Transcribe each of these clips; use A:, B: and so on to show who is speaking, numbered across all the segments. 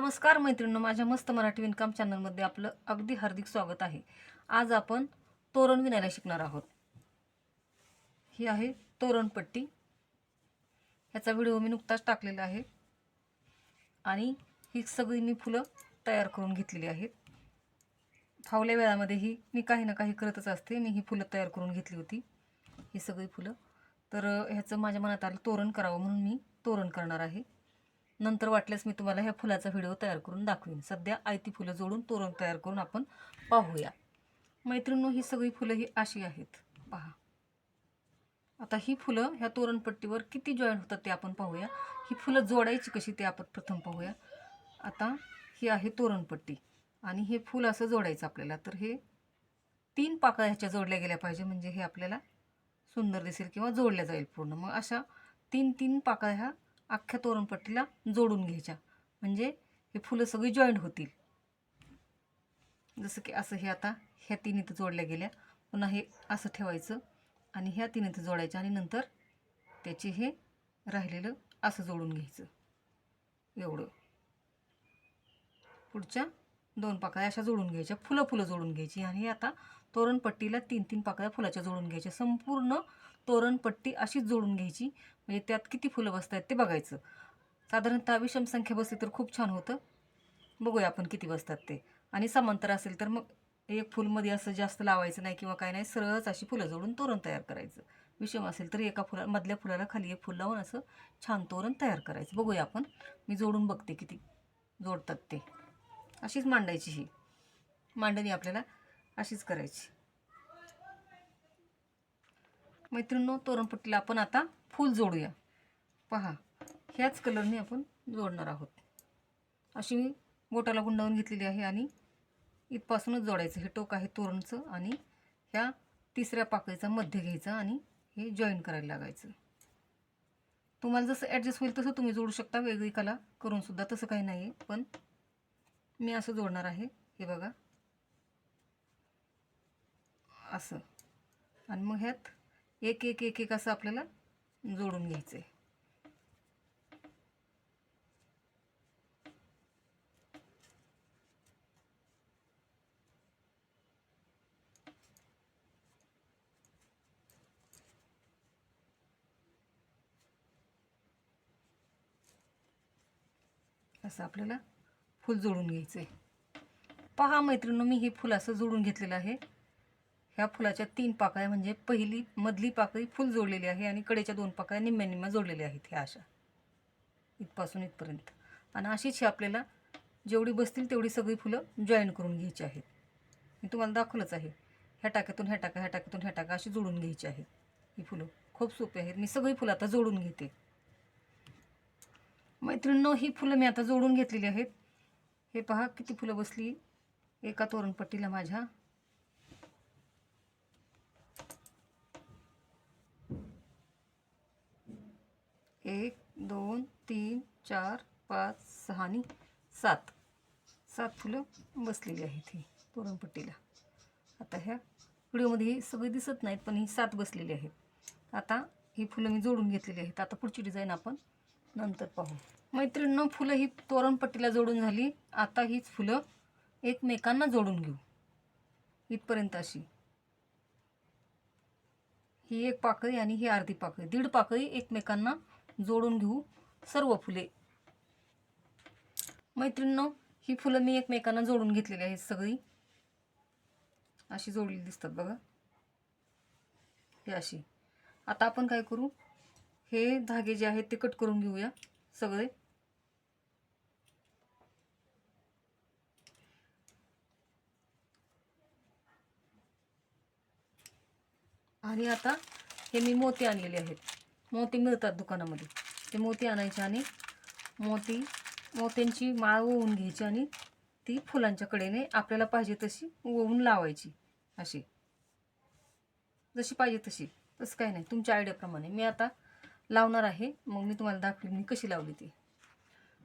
A: नमस्कार मैत्रिणींनो माझ्या मस्त मराठी विणकाम चॅनलमध्ये आपलं अगदी हार्दिक स्वागत आहे. आज आपण तोरण विणायला शिकणार आहोत. ही आहे तोरणपट्टी. ह्याचा व्हिडिओ मी नुकताच टाकलेला आहे. आणि ही सगळी मी फुलं तयार करून घेतलेली आहेत. फावल्या वेळामध्ये ही मी काही ना काही करतच असते. मी ही फुलं तयार करून घेतली होती. ही सगळी फुलं. तर ह्याचं माझ्या मनात आलं तोरण करावं म्हणून मी तोरण करणार आहे. नंतर वाटल्यास मी तुम्हाला ह्या फुलाचा व्हिडिओ तयार करून दाखवीन. सध्या आयती फुलं जोडून तोरण तयार करून आपण पाहूया. मैत्रिणींनो ही सगळी फुलं ही अशी आहेत. पहा. आता ही फुलं ह्या तोरणपट्टीवर किती जॉईंट होतात ते आपण पाहूया. ही फुलं जोडायची कशी ते आपण प्रथम पाहूया. आता ही आहे तोरणपट्टी आणि हे फुल असं जोडायचं आपल्याला. तर हे तीन पाकळ्या ह्याच्या जोडल्या गेल्या पाहिजे म्हणजे हे आपल्याला सुंदर दिसेल किंवा जोडल्या जाईल पूर्ण. मग अशा तीन तीन पाकळ्या ह्या अख्ख्या तोरणपट्टीला जोडून घ्यायच्या. म्हणजे हे फुलं सगळी जॉईंट होतील. जसं की असं हे आता ह्या तीन इथं जोडल्या गेल्या. पुन्हा हे असं ठेवायचं आणि ह्या तीन इथं जोडायच्या आणि नंतर त्याचे हे राहिलेलं असं जोडून घ्यायचं. एवढं. पुढच्या दोन पाकळ्या अशा जोडून घ्यायच्या. फुलं फुलं जोडून घ्यायची आणि आता तोरणपट्टीला तीन तीन पाकळ्या फुलाच्या जोडून घ्यायच्या. संपूर्ण तोरणपट्टी अशीच जोडून घ्यायची. म्हणजे त्यात किती फुलं बसत आहेत ते बघायचं. साधारणतः विषम संख्या बसली तर खूप छान होतं. बघूया आपण किती बसतात ते. आणि समांतर असेल तर मग एक फुलमध्ये असं जास्त लावायचं नाही किंवा काय नाही सरळच अशी फुलं जोडून तोरण तयार करायचं. विषम असेल तर एका फुला मधल्या फुलाला खाली एक फुल लावून असं छान तोरण तयार करायचं. बघूया आपण. मी जोडून बघते किती जोडतात ते. अशीच मांडायची ही. मांडणी आपल्याला अशीच करायची. मैत्रिणींनो तोरणपट्टीला आपण आता फूल जोडूया. पहा ह्याच कलरने आपण जोडणार आहोत. अशी मी बोटाला गुंडावून घेतलेली आहे आणि इथपासूनच जोडायचं. हे टोक आहे तोरणचं आणि ह्या तिसऱ्या पाकळीचा मध्य घ्यायचा आणि हे जॉईन करायला लागायचं. तुम्हाला जसं ॲडजस्ट होईल तसं तुम्ही जोडू शकता. वेगळी कला करूनसुद्धा तसं काही नाही आहे पण मी असं जोडणार आहे. हे बघा. असं. आणि मग ह्यात एक एक एक एक असं आपल्याला जोडून घ्यायचं आहे असं आपल्याला फूल जोडून घ्यायचं आहे पहा मैत्रिणी मी हे फुल असं जोडून घेतलेलं आहे. ह्या फुलाच्या तीन पाकळ्या म्हणजे पहिली मधली पाकळी फुल जोडलेली आहे आणि कडेच्या दोन पाकळ्या निम्म्या निम्म्या जोडलेल्या आहेत ह्या अशा. इथपासून इथपर्यंत. आणि अशीच ही आपल्याला जेवढी बसतील तेवढी सगळी फुलं जॉईन करून घ्यायची आहेत. मी तुम्हाला दाखवलंच आहे. ह्या टाक्यातून ह्या टाका ह्या टाक्यातून ह्या टाका अशी जोडून घ्यायची आहेत ही फुलं खूप सोपी आहेत. मी सगळी फुलं आता जोडून घेते. मैत्रिणींनो ही फुलं मी आता जोडून घेतलेली आहेत. हे पहा किती फुलं बसली एका तोरणपट्टीला माझ्या. एक दोन तीन चार पाच सहा आणि सात. सात फुलं बसलेली आहेत ही तोरणपट्टीला. आता ह्या व्हिडिओमध्ये ही सगळी दिसत नाहीत पण ही सात बसलेली आहेत. आता ही फुलं मी जोडून घेतलेली आहेत. आता पुढची डिझाईन आपण नंतर पाहू. मैत्रिणीनं फुलं ही तोरणपट्टीला जोडून झाली. आता हीच फुलं एकमेकांना जोडून घेऊ. इथपर्यंत अशी. ही एक पाकळी आणि ही अर्धी पाकळी. दीड पाकळी एकमेकांना जोडून घेऊ सर्व फुले. मैत्रिणीनं ही फुलं मी एकमेकांना जोडून घेतलेली आहेत सगळी. अशी जोडलेली दिसतात बघा. हे अशी. आता आपण काय करू? हे धागे जे आहेत ते कट करून घेऊया सगळे. आणि आता हे मी मोती आणलेले आहेत. मोती मिळतात दुकानामध्ये. ते मोती आणायचे आणि मोती मोत्यांची माळ ओवून घ्यायची आणि ती फुलांच्या कडेने आपल्याला पाहिजे तशी ओवून लावायची अशी. जशी पाहिजे तशी. तसं काही नाही. तुमच्या आयडियाप्रमाणे मी आता लावणार आहे. मग मी तुम्हाला दाखवली मी कशी लावली ती.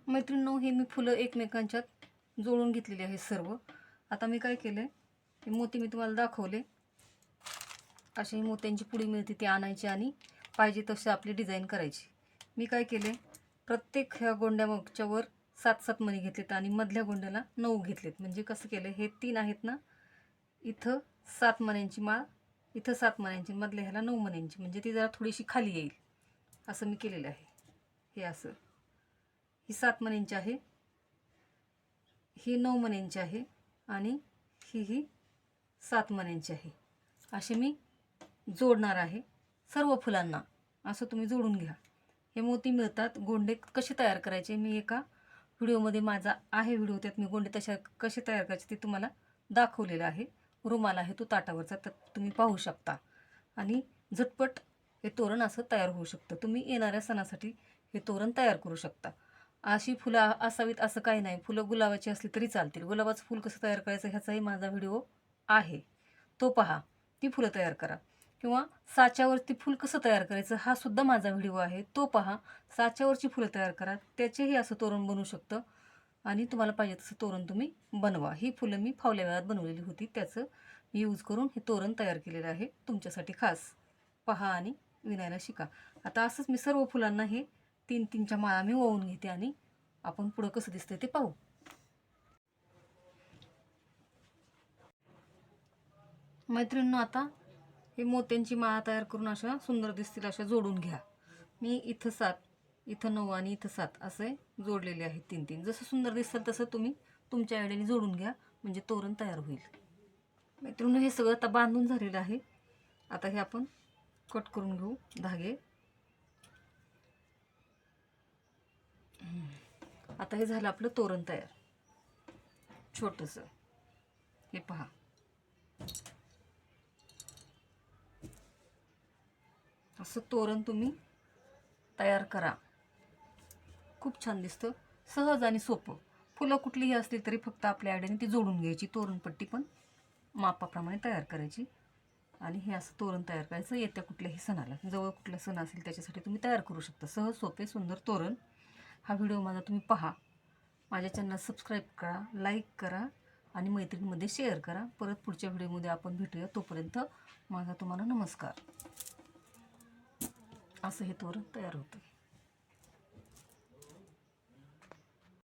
A: मैत्रिणींनो हे मी फुलं एकमेकांच्यात जोडून घेतलेली आहे सर्व. आता मी काय केलं हे मोती मी तुम्हाला दाखवले. अशी मोत्यांची पुडी मिळते ती आणायची आणि पाहिजे तशी आपली डिझाईन करायची. मी काय केले? प्रत्येक ह्या गोंड्या वर सात सात मणी घेतलेत आणि मधल्या गोंड्याला नऊ घेतलेत. म्हणजे कसं केलं? हे तीन आहेत ना? इथं सात मण्यांची माळ इथं सात मण्यांची मधल्या ह्याला नऊ मण्यांची. म्हणजे ती जरा थोडीशी खाली येईल. असं मी केलेलं आहे. हे असं. ही सात मण्यांची आहे. ही नऊ मण्यांची आहे आणि ही ही सात मण्यांची आहे. असे मी जोडणार आहे. सर्व फुलांना असं तुम्ही जोडून घ्या. हे मोती मिळतात. गोंडे कसे तयार करायचे मी एका व्हिडिओमध्ये माझा आहे व्हिडिओ. त्यात मी गोंडे तशा कसे तयार करायचे ते तुम्हाला दाखवलेलं आहे. रुमाल आहे तो ताटावरचा तर तुम्ही पाहू शकता. आणि झटपट हे तोरण असं तयार होऊ शकतं. तुम्ही येणाऱ्या सणासाठी हे तोरण तयार करू शकता. अशी फुलं असावीत असं काही नाही. फुलं गुलाबाची असली तरी चालतील. गुलाबाचं फुल कसं तयार करायचं ह्याचाही माझा व्हिडिओ आहे. तो पहा. ती फुलं तयार करा. किंवा साच्यावरती फूल कसं तयार करायचं हा सुद्धा माझा व्हिडिओ आहे. तो पहा साच्यावरची फुलं तयार करा. त्याचेही असं तोरण बनू शकतं. आणि तुम्हाला पाहिजे तसं तोरण तुम्ही बनवा. ही फुलं मी फावल्या वेळात बनवलेली होती. त्याचं मी यूज करून हे तोरण तयार केलेलं आहे तुमच्यासाठी खास. पहा आणि विणायला शिका. आता असंच मी सर्व फुलांना हे तीन तीनच्या माळा मी ओवून घेते आणि आपण पुढं कसं दिसतंय ते पाहू. मैत्रिणींनो आता हे मोत्यांची माळा तयार करून अशा सुंदर दिसतील अशा जोडून घ्या. मी इथं सात इथं नऊ आणि इथं सात असे जोडलेले आहेत तीन तीन. जसं सुंदर दिसेल तसं तुम्ही तुमच्या आयडियाने जोडून घ्या म्हणजे तोरण तयार होईल. मैत्रिणी हे सगळं आता बांधून झालेलं आहे. आता हे आपण कट करून घेऊ धागे. आता हे झालं आपलं तोरण तयार. छोटंसं. हे पहा. असं तोरण तुम्ही तयार करा. खूप छान दिसतं. सहज आणि सोपं. फुलं कुठलीही असली तरी फक्त आपल्या आयड्याने ती जोडून घ्यायची. तोरणपट्टी पण मापाप्रमाणे तयार करायची. आणि हे असं तोरण तयार करायचं. येत्या कुठल्याही सणाला. जवळ कुठला सण असेल त्याच्यासाठी तुम्ही तयार करू शकता. सहज सोपे सुंदर तोरण. हा व्हिडिओ माझा तुम्ही पहा. माझ्या चॅनल सबस्क्राईब करा लाईक करा आणि मैत्रिणीमध्ये शेअर करा. परत पुढच्या व्हिडिओमध्ये आपण भेटूया. तोपर्यंत माझा तुम्हाला नमस्कार. असं हे तोरण तयार होतं